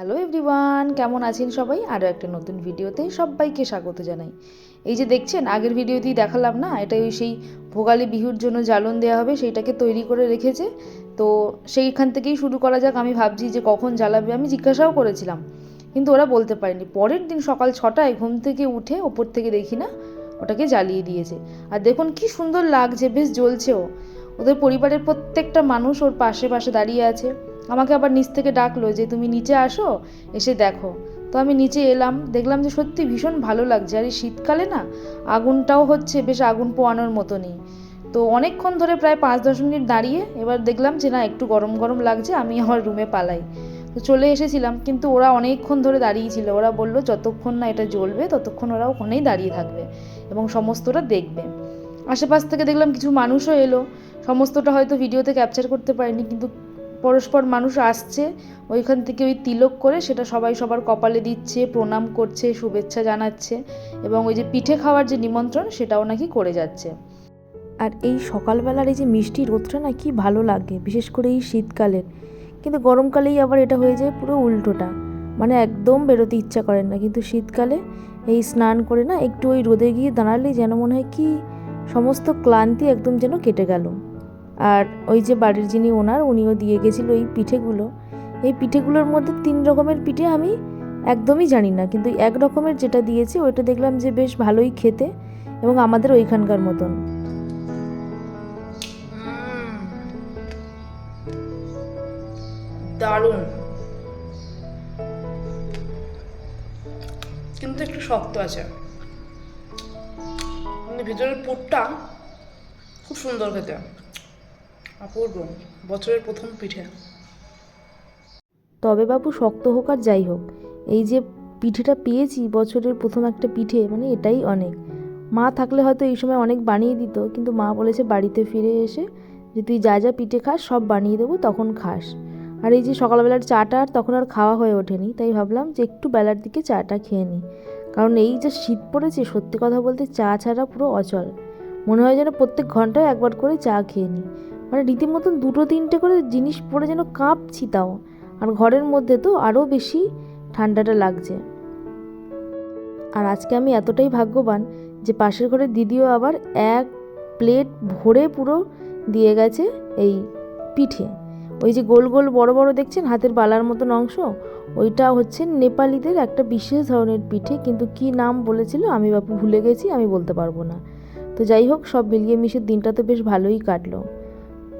Hello everyone কেমন আছেন সবাই? আরও একটা নতুন ভিডিওতে সবাইকে স্বাগত জানাই। এই যে দেখছেন, আগের ভিডিওতেই দেখালাম না, এটা ওই সেই ভোগালী বিহুর জন্য জ্বালন দেওয়া হবে, সেইটাকে তৈরি করে রেখেছে। তো সেইখান থেকেই শুরু করা যাক, আমি ভাবছি যে কখন জ্বালাবে, আমি জিজ্ঞাসাও করেছিলাম। কিন্তু ওরা বলতে পারেনি। পরের দিন সকাল ছটায় ঘুম থেকে উঠে ওপর থেকে দেখি না, ওটাকে জ্বালিয়ে দিয়েছে। আর দেখুন কি সুন্দর লাগছে, বেশ জ্বলছেও। ওদের পরিবারের প্রত্যেকটা মানুষ ওর পাশে পাশে দাঁড়িয়ে আছে। আমাকে আবার নিচ থেকে ডাকলো যে, তুমি নিচে আসো, এসে দেখো। তো আমি নিচে এলাম, দেখলাম যে সত্যি ভীষণ ভালো লাগছে। আর এই শীতকালে না, আগুনটাও হচ্ছে বেশ আগুন পোয়ানোর মতনই। তো অনেকক্ষণ ধরে প্রায় পাঁচ দশ মিনিট দাঁড়িয়ে এবার দেখলাম যে, না, একটু গরম গরম লাগছে, আমি আমার রুমে পালাই। তো চলে এসেছিলাম, কিন্তু ওরা অনেকক্ষণ ধরে দাঁড়িয়েছিল। ওরা বলল, যতক্ষণ না এটা জ্বলবে, ততক্ষণ ওরা ওখানেই দাঁড়িয়ে থাকবে এবং সমস্তটা দেখবে। আশেপাশ থেকে দেখলাম কিছু মানুষও এলো। সমস্তটা হয়তো ভিডিওতে ক্যাপচার করতে পারিনি, কিন্তু পরস্পর মানুষ আসছে, ওইখান থেকে ওই তিলক করে সেটা সবাই সবার কপালে দিচ্ছে, প্রণাম করছে, শুভেচ্ছা জানাচ্ছে এবং ওই যে পিঠে খাওয়ার যে নিমন্ত্রণ সেটাও নাকি করে যাচ্ছে। আর এই সকালবেলার এই যে মিষ্টি রোদটা না কি ভালো লাগে, বিশেষ করে এই শীতকালের। কিন্তু গরমকালেই আবার এটা হয়ে যায় পুরো উল্টোটা। মানে একদম বেরোতে ইচ্ছা করেন না, কিন্তু শীতকালে এই স্নান করে না একটু ওই রোদে গিয়ে দাঁড়ালেই যেন মনে হয় কি সমস্ত ক্লান্তি একদম যেন কেটে গেল। আর ওই যে বাড়ির যিনি ওনার, উনিও দিয়ে গেছিল এই পিঠেগুলো। এই পিঠেগুলোর মধ্যে তিন রকমের পিঠে আমি একদমই জানি না, কিন্তু এক রকমের যেটা দিয়েছে, ওইটা দেখলাম যে বেশ ভালোই খেতে এবং আমাদের ওইখানকার মতন। দারুণ। কিন্তু একটু শক্ত আছে। ভেতরের পুরটা খুব সুন্দর খেতে। অপূর্ব বছরের প্রথম পিঠে। তবে বাবু, শক্ত হোক আর যাই হোক, এই যে পিঠেটা পেয়েছি, বছরের প্রথম একটা পিঠে মানে এটাই অনেক। মা থাকলে হয়তো এই সময় অনেক বানিয়ে দিত, কিন্তু মা বলেছে বাড়িতে ফিরে এসে যে তুই যা যা পিঠে খাস, সব বানিয়ে দেবো, তখন খাস। আর এই যে সকালবেলার চাটা, আর তখন আর খাওয়া হয়ে ওঠেনি, তাই ভাবলাম যে একটু বেলার দিকে চাটা খেয়ে নিই কারণ এই যে শীত পড়েছে, সত্যি কথা বলতে চা ছাড়া পুরো অচল। মনে হয় যেন প্রত্যেক ঘন্টায় একবার করে চা খেয়ে নিই মানে রীতিমতন দুটো তিনটে করে জিনিস পরে যেন কাঁপছি তাও। আর ঘরের মধ্যে তো আরও বেশি ঠান্ডাটা লাগছে। আর আজকে আমি এতটাই ভাগ্যবান যে পাশের ঘরের দিদিও আবার এক প্লেট ভরে পুরো দিয়ে গেছে এই পিঠে। ওই যে গোল গোল বড় বড় দেখছেন হাতের বালার মতন অংশ? ওইটা হচ্ছে নেপালিদের একটা বিশেষ ধরনের পিঠে, কিন্তু কি নাম বলেছিল আমি বাপু ভুলে গেছি, আমি বলতে পারব না। তো যাই হোক, সব মিলিয়ে মিশে দিনটা তো বেশ ভালোই কাটলো।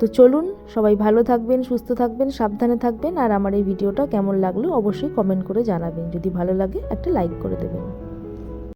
তো চলুন, সবাই ভালো থাকবেন, সুস্থ থাকবেন, সাবধানে থাকবেন, আর আমার এই ভিডিওটা কেমন লাগল অবশ্যই কমেন্ট করে জানাবেন। যদি ভালো লাগে, একটা লাইক করে দেবেন।